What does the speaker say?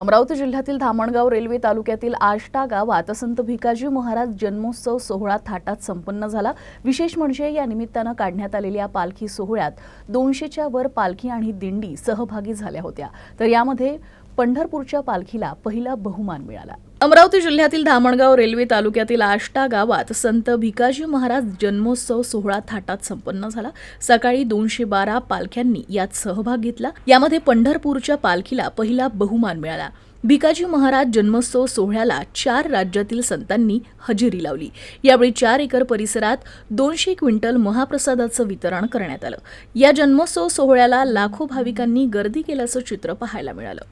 अमरावती जिल्ह्यातील धामणगाव रेल्वे तालुक्यातील आष्टा गावात संत भिकाजी महाराज जन्मोत्सव सोहळा थाटात संपन्न झाला. विशेष म्हणजे या निमित्तानं काढण्यात आलेल्या पालखी सोहळ्यात दोनशेच्या वर पालखी आणि दिंडी सहभागी झाल्या होत्या. तर यामध्ये पंढरपूरच्या पालखीला पहिला बहुमान मिळाला. अमरावती जिल्ह्यातील धामणगाव रेल्वे तालुक्यातील आष्टा गावात संत भिकाजी महाराज जन्मोत्सव सोहळा थाटात संपन्न झाला. सकाळी दोनशे बारा पालख्यांनी यात सहभाग घेतला. यामध्ये पंढरपूरच्या पालखीला पहिला बहुमान मिळाला. भिकाजी महाराज जन्मोत्सव सोहळ्याला चार राज्यातील संतांनी हजेरी लावली. यावेळी चार एकर परिसरात दोनशे क्विंटल महाप्रसादाचं वितरण करण्यात आलं. या जन्मोत्सव सोहळ्याला लाखो भाविकांनी गर्दी केल्याचं चित्र पाहायला मिळालं.